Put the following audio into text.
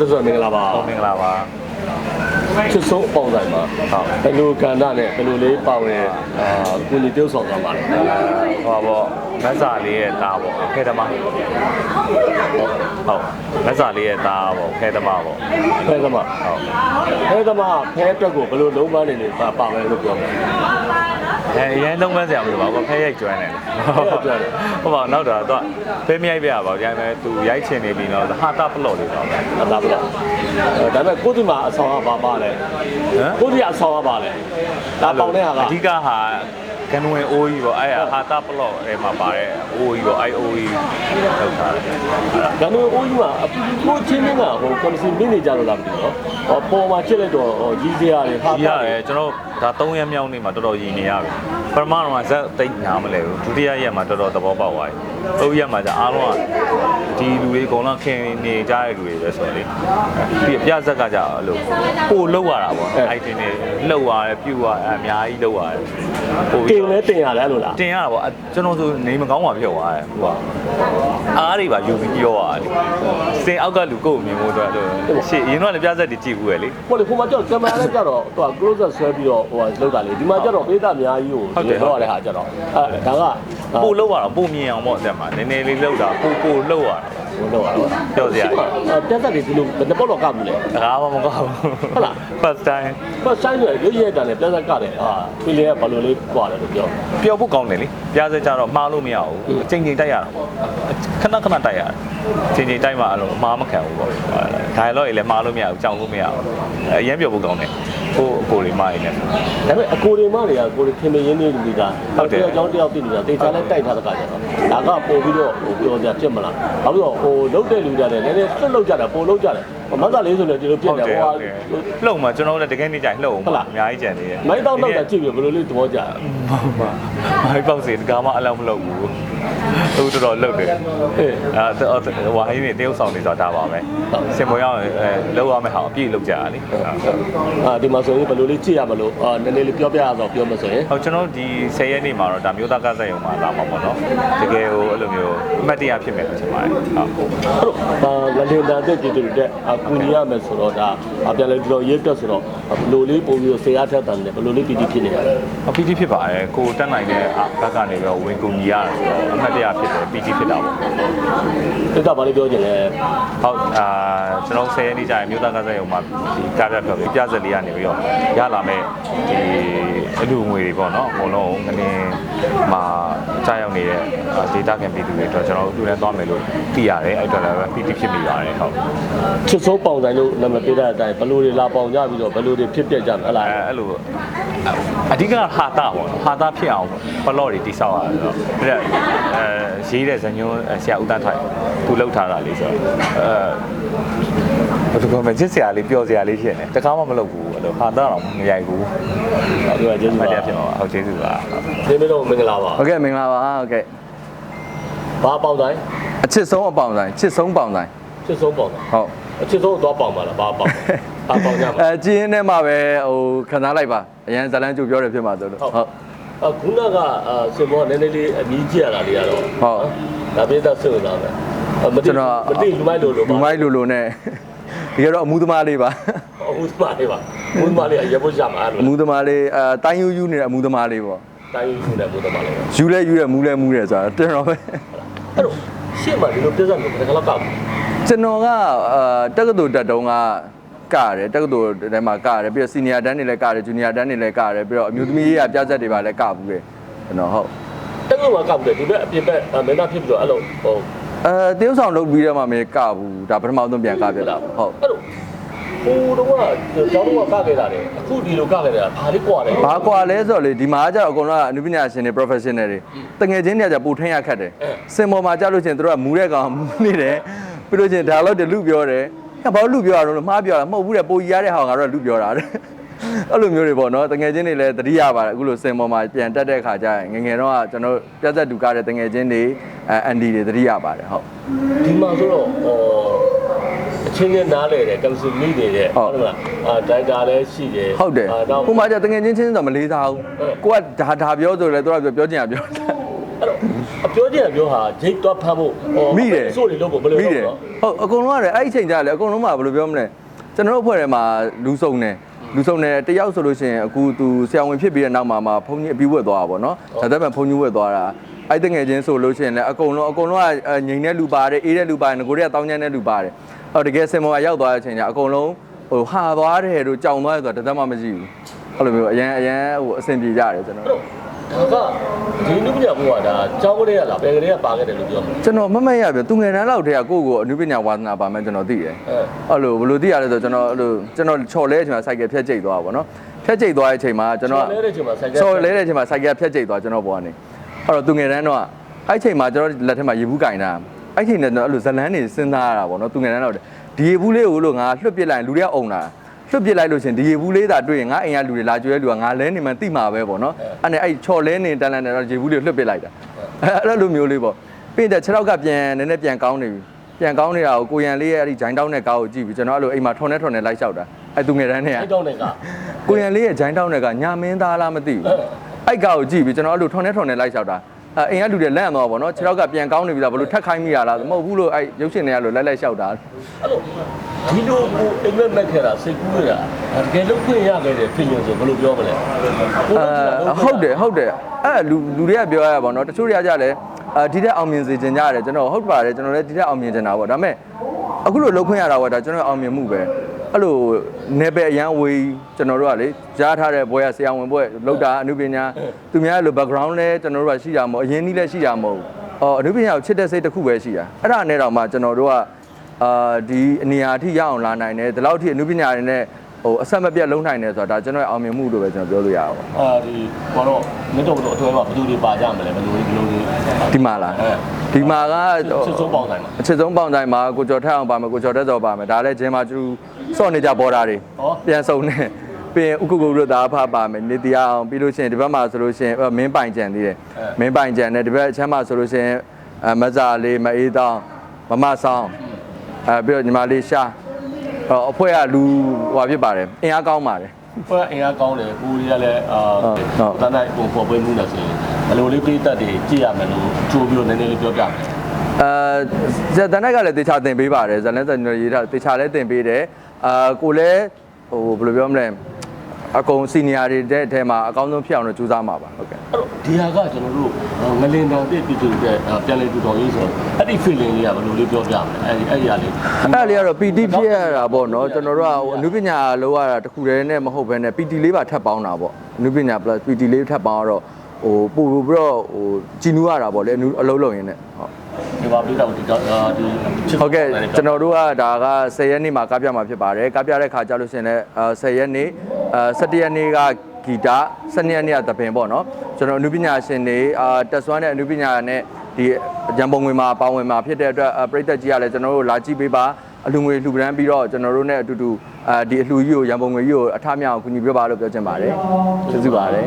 ဆိုတော့မင်္ဂလာပါဟုတ်မင်္ဂလာပါချစ်ဆုံးအပေါင်းဆိုင်မှာဟုတ်ဘယ်လိုကဏ္ဍနဲ့ဘယ်လိုလေးပါဝင်အာကိုကြီးတိုးဆောင်သွားပါလဲဟောပေါ့မက်စာလေးရဲ့သားပေါ့ခဲသမားဟုတ်မက်စာလေးရဲ့သားပေါ့ခဲသမားပေါ့ဖဲသမားဟုတ်ဖဲသမားဖဲအတွက်ကိုဘယ်လိုလုံးပန်းနေနေပါပါမယ်လို့ပြောတယ် အဲအရင်လုံးမစရာမလိုပါဘူးဖဲရိုက်ကျွမ်းတယ်ဖဲရိုက်ကျွမ်းတယ်ဟုတ်ပါနောက်တော့တော့ဖဲမရိုက်ပြရပါဘူးရိုက်မယ်သူရိုက်ချင်နေပြီတော့ဟာတာပလော့လေးတော့အသာပါအဲဒါပေမဲ့ကိုကြီးမှာအဆောင်ကပါပါလဲဟမ်ကိုကြီးအဆောင်ကပါလဲဒါပေါင်တဲ့ဟာကအဓိကဟာကန်ဝင်အိုးကြီးပေါ့အဲ့ဟာတာပလော့ထဲမှာပါတဲ့အိုးကြီးပေါ့အဲ့အိုးကြီးလောက်ထားတယ်ဒါမျိုးအိုးကြီးမှာအပူကိုချင်းချင်းကဟိုကွန်စီမင်းနေကြလို့လားမသိဘူးနော်ဟောပေါ်မှာချစ်လိုက်တော့ဟောကြီးစရာတွေဟာကြီးရတယ်ကျွန်တော် ဒါ3ရက်မြောက်နေ့မှာတော်တော်ရည်နေရပြီပထမတော့ကဇက်တိတ်ညာမလဲဘူးဒုတိယရက်မှာတော်တော်သဘောပေါက်သွားပြီသုံးရက်မှာကျအားလုံးကဒီလူတွေအကုန်လုံးခင်နေကြတဲ့လူတွေပဲဆိုတော့လေပြီးပြဇက်ကကြအဲ့လိုပို့လောက်ရတာပေါ့အဲ့ဒီနေလောက်ရတယ်ပြုတ်ရတယ်အများကြီးလောက်ရတယ်ပို့ကင်လဲတင်ရတယ်အဲ့လိုလားတင်ရတာပေါ့အဲ့ကျွန်တော်ဆိုနေမကောင်းပါပြောသွားတယ်ဟိုကအားတွေပါယူပြီးပြောရတယ်လေစင်အောက်ကလူကိုယ်ကိုမြင်ဖို့အတွက်လို့ရှေ့ရင်တော့လည်းပြဇက်တွေကြည့်ဘူးပဲလေဟိုလေဟိုမှာကြောက်ကင်မရာနဲ့ကြတော့သူက close up ဆွဲပြီးတော့ဟိုကလောက်တာလေဒီမှာကြတော့ပေးတာအများကြီးကိုဟုတ်တယ်လောက်ရတဲ့ဟာကြတော့အဲဒါကပို့လောက်ရတာပို့မြင်အောင်ပေါ့အတက်မှာနည်းနည်းလေးလောက်တာပို့ပို့လောက်ရတာဟိုလောက်ရတော့ပြောစရာကြီးအဲတက်သက်တွေဒီလိုဘယ်နှပေါက်တော့ကမှုလဲတကားမမကောက်ဘူးဟုတ်လား first time ဖတ်ဆိုင်ရွယ်ရွရရတာနဲ့တက်သက်ကတယ်ဟာဒီလေကဘာလို့လေးပွားတယ်လို့ပြောပျော်ဖို့ကောင်းတယ်လေပြားစက်ကြတော့မှားလို့မရဘူးအချိန်ချိန်တိုက်ရတာပေါ့ခဏခဏတိုက်ရတယ်ချိန်ချိန်တိုက်မှအဲ့လိုအမှားမခံဘူးပေါ့ဒါလောကြီးလည်းမှားလို့မရဘူးကြောင်လို့မရဘူးအရင်ပျော်ဖို့ကောင်းတယ် ဟိုအကိုတွေမှားနေတယ်ဒါပေမဲ့အကိုတွေမတွေကကိုတွေခင်မရင်းနေလူတွေကဟုတ်တယ်တယောက်ကြောင်းတယောက်သိနေတာတေချာလဲတိုက်ထားတဲ့ခါကျတော့ဒါကပို့ပြီးတော့ဟိုပြောကြဖြစ်မလားဘာလို့ဟိုလုတ်တဲ့လူကြတယ်နည်းနည်းဆွတ်လုတ်ကြတယ်ပို့လုတ်ကြတယ် မတ်ကလေးဆိုလည်းဒီလိုဖြစ်ဟုတ်တယ်တယ်ဟိုဟုတ်တယ်လှုပ်မှာကျွန်တော်လည်းတကယ်နေကြလှုပ်အောင်ဟုတ်လားအများကြီးကြံနေတယ်မိုင်းတောက်တော့တာကြည့်ပြီးဘယ်လိုလေးသဘောကျလဲဟုတ်ပါမိုင်းပေါက်စီတကားမှအလောက်မလုပ်ဘူးသူတော်တော်လှုပ်တယ်ဟေးအဲဟိုဟိုင်းနေတရုပ်ဆောင်နေဆိုတာဒါပါပဲစင်မရောက်ရင်အဲလောက်ရမယ့်ဟာအပြည့်လောက်ကြရလေအာဒီမှာဆိုရင်ဘယ်လိုလေးကြည့်ရမလို့အာနည်းနည်းလေးပြောပြရတော့ပြောမဆိုရင်ဟောကျွန်တော်ဒီ10ရက်နေ့မှာတော့ဒါမျိုးသားကစားရုံမှာလာမှာပေါ့နော်တကယ်ဟိုအဲ့လိုမျိုးအမှတ်တရဖြစ်မယ်လို့ထင်ပါတယ်ဟုတ်အဲ့တော့ဒါလလင်တာတဲ့ကြည့်တူတဲ့အကူညီရမယ်ဆိုတော့ဒါအပြန်လဲဒီလိုရေးတက်ဆိုတော့ဘယ်လိုလေးပုံပြီးဆရာထက်တန်တယ်ဘယ်လိုလေးပီတိဖြစ်နေလဲအပီတီဖြစ်ပါတယ်ကိုတက်နိုင်တဲ့ဘက်ကနေပြီးတော့ဝင်ကုန်ကြီးရတာဆိုတော့အမှတ်တရဖြစ်တယ်ပီတီဖြစ်တာပေါ့တိတ်တာဘာလေးပြောချင်လဲဟုတ်အာကျွန်တော်10ရက်နေ့ကျရင်မျိုးသားကစားရုံမှာဒီကားပြဖြော်ပြီးပြဆက်လေးကနေပြီးတော့ရလာမဲ့ဒီအလူငွေတွေပေါ့နော်အကုန်လုံးငနေမှာကြားရောက်နေတဲ့ဒေတာကန်ပြည်သူတွေအတွက်ကျွန်တော်တို့လည်းသွားမယ်လို့သိရတယ်အဲ့အတွက်လည်းပီတီဖြစ်မိပါတယ်ဟုတ်ချစ်စိုးပေါင်ဆိုင်လို့နာမည်ပေးတဲ့အတိုင်းဘယ်လိုတွေလာပေါင်ကြပြီးတော့ဘယ်လိုတွေဖြစ်ပြကြမလဲဟလားအဲအဲ့လိုအဓိကဟာတာပေါ့နော်ဟာတာဖြစ်အောင်ဘလော့တွေတိဆောက်ရတယ်ဆိုတော့အဲ့အဲရေးတဲ့ဇညွန်းဆရာဦးတန်းထိုင်သူလှုပ်ထားတာလေးဆိုတော့အဲဘယ်လိုကောမချစ်ဆရာလေးပြောဆရာလေးဖြစ်နေတကားမှမလုပ်ဘူးအဲ့လိုဟာတာတော့မရိုက်ဘူးဒီကကျေးဇူးမပါတရားဖြစ်မှာပါဟုတ်ကျေးဇူးပါဒီမင်းတို့မင်္ဂလာပါဟုတ်ကဲ့မင်္ဂလာပါဟုတ်ကဲ့ဘာပေါင်ဆိုင်အချစ်ဆုံးအပေါင်ဆိုင်ချစ်ဆုံးပေါင်ဆိုင်ချစ်စိုးပေါင်ဆိုင်ဟုတ် အချစ်စိုးတော့ပေါင်ပါလားဘာပေါင်ဘာပေါင်ကြမှာအဲကြည်ရင်းထဲမှာပဲဟိုခံစားလိုက်ပါအရင်ဇလန်းကျုပ်ပြောတယ်ဖြစ်မှာဆိုလို့ဟုတ်ဟုတ်အခုနကစင်မောနည်းနည်းလေးအမြည်ကြည့်ရတာလေးကတော့ဟုတ်ဒါပြေးသက်ဆွေးလာမယ်မသိကျွန်တော်မသိလူမိုက်လို့လို့လူမိုက်လူလူနဲ့ဒီကတော့အမှုသမားလေးပါအခုသမားလေးပါဘူးသမားလေးရဖို့ရမှာအဲ့အလိုမှုသမားလေးအဲတိုင်းယူယူနေတဲ့အမှုသမားလေးပေါ့တိုင်းယူနေဘူးသမားလေးပဲယူလဲယူရဲမူးလဲမူးရဲဆိုတာတင်တော့ပဲအဲ့တော့ရှေ့မှာဒီလိုပြဿနာကိုတကယ်တော့ကောက် ကျွန်တော်ကအာတက္ကသိုလ်တက်တုံးကကရတယ်တက္ကသိုလ်ထဲမှာကရတယ်ပြီးတော့စီနီယာတန်းတွေလည်းကရတယ်ဂျူနီယာတန်းတွေလည်းကရတယ်ပြီးတော့အမျိုးသမီးရေးရပြဆက်တွေပါလည်းကဘူးတယ်ကျွန်တော်ဟုတ်တက်ကမှကောက်တယ်ဒီဘက်အပြင်ဘက်မင်းသားဖြစ်ပြီးတော့အဲ့လိုဟိုအဲတရုပ်ဆောင်လုပ်ပြီးတော့မှမကဘူးဒါပထမဆုံးပြန်ကပြတာဟုတ်အဲ့လိုဟိုတော့ကကျောင်းတော့ကခဲ့တာလေအခုဒီလိုကခဲ့တာဘာလေးကွာတယ်ဘာကွာလဲဆိုတော့လေဒီမှာကကြတော့အကုန်လုံးကအနုပညာရှင်တွေ professional တွေတငယ်ချင်းတွေကကြပိုထင်းရခတ်တယ်စင်ပေါ်မှာကြလို့ချင်းတို့ကမူတဲ့ကောင်မူနေတယ် ပြီးလို့ချင်း dialogue တွေလူပြောတယ်ဟဲ့ဘာလို့လူပြောရတော့မှားပြောတာမဟုတ်ဘူးတဲ့ပိုကြီးရတဲ့ဟာငါတို့ကလူပြောတာတဲ့အဲ့လိုမျိုးတွေပေါ့နော်တငယ်ချင်းတွေလည်းတတိယပါတယ်အခုလိုစင်ပေါ်မှာပြန်တက်တဲ့ခါကျရင်ငယ်ငယ်တော့ကကျွန်တော်ပြတ်သက်တူကားတဲ့တငယ်ချင်းတွေအဲအန်ဒီတွေတတိယပါတယ်ဟုတ်ဒီမှာဆိုတော့ဟိုအချင်းချင်းနားလေတယ်ကမ်စမီတွေတဲ့ဟုတ်လားအာဒိုင်တာလည်းရှိတယ်ဟုတ်တယ်တော့ဟိုမှာကျတငယ်ချင်းချင်းဆိုမလေးစားဘူးကိုကဒါဒါပြောဆိုလဲသူကပြောပြောချင်တာပြောတာအဲ့တော့ အပြောချင်းပြောဟာဂျိတ်တော့ဖမ်းဖို့ဟောမိတယ်ဆိုးတွေလို့ကိုဘယ်လိုမိလုပ်တယ်တော့ဟုတ်အကုန်လုံးကလည်းအဲ့ဒီချိန်ကြလေအကုန်လုံးကဘယ်လိုပြောမလဲကျွန်တော်တို့အဖွဲ့ထဲမှာလူစုံနေလူစုံနေတယောက်ဆိုလို့ရှိရင်အခုသူဆရာဝန်ဖြစ်ပြီးတဲ့နောက်မှာမှဘုန်းကြီးအပြီးဝတ်သွားတာပေါ့နော်ဒါသက်မဲ့ဘုန်းကြီးဝတ်သွားတာအဲ့တငယ်ချင်းဆိုလို့ရှိရင်လည်းအကုန်လုံးအကုန်လုံးကငိန်တဲ့လူပါတယ်အေးတဲ့လူပါတယ်ငကိုတွေကတောင်းကျမ်းတဲ့လူပါတယ်အော်တကယ်စင်မောကရောက်သွားတဲ့အချိန်ကျအကုန်လုံးဟိုဟာသွားတယ်တို့ကြောင်သွားတယ်ဆိုတာတစ်သက်မှမရှိဘူးအဲ့လိုမျိုးအရန်အရန်ဟိုအဆင်ပြေကြတယ်ကျွန်တော်အဲ့တော့ ဒါကဒီနုပညာဘုရားဒါကျောင်းကလေးကလားဘယ်ကလေးကပါခဲ့တယ်လို့ပြောမှာ ကျွန်တော်မမတ်ရပြသူငယ်တန်းလောက်တည်းကကိုယ့်ကိုအနုပညာဝါသနာပါမယ်ကျွန်တော်သိတယ်အဲ အဲ့လိုဘယ်လိုသိရလဲဆိုတော့ကျွန်တော်အဲ့လိုကျွန်တော်ချော်လဲအချိန်မှာစိုက်ကယ်ဖြတ်ကျိတ်သွားတာပေါ့နော်ဖြတ်ကျိတ်သွားတဲ့အချိန်မှာကျွန်တော်လဲတဲ့အချိန်မှာဆိုင်ကယ်ချော်လဲတဲ့အချိန်မှာစိုက်ကယ်ဖြတ်ကျိတ်သွားကျွန်တော်ပေါ်ကနေအဲ့တော့သူငယ်တန်းတော့အဲ့အချိန်မှာကျွန်တော်လက်ထက်မှာရေဘူးကင်တာအဲ့အချိန်နဲ့အဲ့လိုဇလန်းနေစဉ်းစားရတာပေါ့နော်သူငယ်တန်းတော့ဒီရေဘူးလေးကိုလို့ငါလွှတ်ပစ်လိုက်လူတွေကအုံလာ လွှတ်ပစ်လိုက်လို့ရှင်ဒီရေဘူးလေးသာတွေ့ရင်ငါအိမ်ကလူတွေလာကြွဲလူကငါလဲနေမှတိမှာပဲပေါ့နော်အဲ့နဲ့အဲ့ချော်လဲနေတန်းလန်းနေတော့ရေဘူးလေးကိုလွှတ်ပစ်လိုက်တာအဲ့လိုမျိုးလေးပေါ့ပြီးတဲ့ခြေထောက်ကပြန်နည်းနည်းပြန်ကောင်းနေပြီပြန်ကောင်းနေတာကိုကိုရန်လေးရဲ့အဲ့ဒီဂျိုင်းတောင်းတဲ့ကားကိုကြည့်ပြီးကျွန်တော်အဲ့လိုအိမ်မှာထုံနဲ့ထုံနဲ့လိုက်လျှောက်တာအဲ့သူငယ်တန်းနဲ့ကအဲ့တော့လည်းကကိုရန်လေးရဲ့ဂျိုင်းတောင်းတဲ့ကညာမင်းသားလားမသိဘူးအဲ့ကားကိုကြည့်ပြီးကျွန်တော်အဲ့လိုထုံနဲ့ထုံနဲ့လိုက်လျှောက်တာ အဲ့အိမ်ကလူတွေလန့်သွားပါတော့ခြေထောက်ကပြန်ကောင်းနေပြီလားဘလို့ထက်ခိုင်းမိရလားမဟုတ်ဘူးလို့အဲ့ရုပ်ရှင်တွေကလို့လိုက်လိုက်လျှောက်တာအဲ့တော့ဒီလိုကိုအိမ်မက်မက်ခဲ့တာစိတ်ကူးရတာတကယ်လို့ခွင့်ရခဲ့တယ်ဖြစ်ရင်ဆိုဘယ်လိုပြောမလဲအဲဟုတ်တယ်ဟုတ်တယ်အဲ့လူလူတွေကပြောရတာပေါ့နော်တချို့တွေကကြလဲအာဒီတက်အောင်မြင်စေချင်ကြတယ်ကျွန်တော်ဟုတ်ပါတယ်ကျွန်တော်လည်းဒီတက်အောင်မြင်ချင်တာပေါ့ဒါပေမဲ့အခုလိုလှုပ်ခွင့်ရတာပေါ့ဒါကျွန်တော်အောင်မြင်မှုပဲ အဲ့လိုနေပဲအရန်ဝေးကျွန်တော်တို့ကလေကြားထားတဲ့ဘွဲကဆရာဝန်ဘွဲလောက်တာအနုပညာသူများလို background လဲကျွန်တော်တို့ကရှိတာမဟုတ်အရင်နည်းလဲရှိတာမဟုတ်အော်အနုပညာကိုချစ်တဲ့စိတ်တစ်ခုပဲရှိတာအဲ့ဒါနဲ့တော့မှကျွန်တော်တို့ကအာဒီအနေအထိရအောင်လာနိုင်တယ်ဒီလောက်ထိအနုပညာတွေနဲ့ဟိုအဆက်မပြတ်လုံးနိုင်တယ်ဆိုတာဒါကျွန်တော်ရဲ့အောင်မြင်မှုလို့ပဲကျွန်တော်ပြောလို့ရအောင်အာဒီဘောတော့မင်းတို့တို့အတွဲမှာဘယ်သူတွေပါကြမလဲဘယ်လိုဘယ်လိုတွေဒီမှာလားအဲ ဒီမှာကချစ်ဆုံးပေါင်းတိုင်းမှာအချစ်ဆုံးပေါင်တိုင်းမှာကိုကျော်ထက်အောင်ပါမယ်ကိုကျော်တက်တော်ပါမယ်ဒါလည်းဂျင်းမှာကျူစော့နေကြပေါ်တာတွေဟောပြန်စုံနေပြီးရင်ဥက္ကုကုတို့သားဖပါမယ်နေတရားအောင်ပြီးလို့ရှိရင်ဒီဘက်မှာဆိုလို့ရှိရင်အဲ့မင်းပိုင်ကြံသေးတယ်မင်းပိုင်ကြံနဲ့ဒီဘက်အချမ်းမှာဆိုလို့ရှိရင်အမဇာလေးမအေးတောင်းမမဆောင်အဲပြီးတော့ညီမလေးရှာအော်အဖွဲကလူဟွာဖြစ်ပါတယ်အင်အားကောင်းပါတယ် ဘယ်အင်အားကောင်းတယ်ကိုရီးကလည်းအာဟုတ်ဟုတ်တန်းတိုင်းပုံပေါ်ပေးမှုနဲ့ဆိုရင်ဘယ်လိုလေးပြည့်တက်တွေကြည့်ရမယ်လို့ကြိုးပြီးတော့နည်းနည်းလေးပြောပြမယ်အဲဇက်တန်တိုက်ကလည်းတေချာတင်ပေးပါတယ်ဇက်လန်းဇက်ညွှန်ရေးထားတေချာလည်းတင်ပေးတယ်အာကိုလည်းဟိုဘယ်လိုပြောမလဲ အကုန်စီနီယာတွေတဲ့အဲမှာအကောင်းဆုံးဖြစ်အောင်လို့ကြိုးစားမှာပါဟုတ်ကဲ့အဲ့တော့ဒီဟာကကျွန်တော်တို့ငလင်တန်တဲ့ပြည်သူတွေပြန်လည်ထူထောင်ရေးဆိုတော့အဲ့ဒီ feeling လေးကဘယ်လိုလေးပြောပြမလဲအဲ့ဒီအဲ့ဒီဟာလေးအဲ့ဒါလေးကတော့ PT ဖြစ်ရတာပေါ့နော်ကျွန်တော်တို့ကဟိုအနုပညာလောက်ရတာတခုတည်းနဲ့မဟုတ်ဘဲနဲ့ PT လေးပါထပ်ပေါင်းတာပေါ့အနုပညာ plus PT လေးထပ်ပေါင်းတော့ဟိုပို့ပြီးတော့ဟိုကြည်နူးရတာပေါ့လေအနုအလုံးလုံးရင်းနဲ့ဟုတ်ဒီပါပြတော့ဒီတော့ဒီဟုတ်ကဲ့ကျွန်တော်တို့ကဒါက10ရက်နေ့မှာကားပြမှာဖြစ်ပါတယ်ကားပြတဲ့ခါကြလို့ရှိရင်လည်းအဲ10ရက်နေ့ အဲ17ရက်နေ့ကဂီတ12ရက်နေ့ကသပင်ပေါ့နော်ကျွန်တော်အနုပညာရှင်တွေအာတက်ဆွမ်းတဲ့အနုပညာနဲ့ဒီရန်ပုံငွေမှာပါဝင်မှာဖြစ်တဲ့အတွက်ပြည်သက်ကြီးကလည်းကျွန်တော်တို့လာကြည့်ပေးပါအလူငွေလှူဒန်းပြီးတော့ကျွန်တော်တို့နဲ့အတူတူအာဒီအလှူကြီးကိုရန်ပုံငွေကြီးကိုအထမြောက်အောင်ကူညီပေးပါလို့ပြောချင်ပါတယ်ကျေးဇူးပါတယ်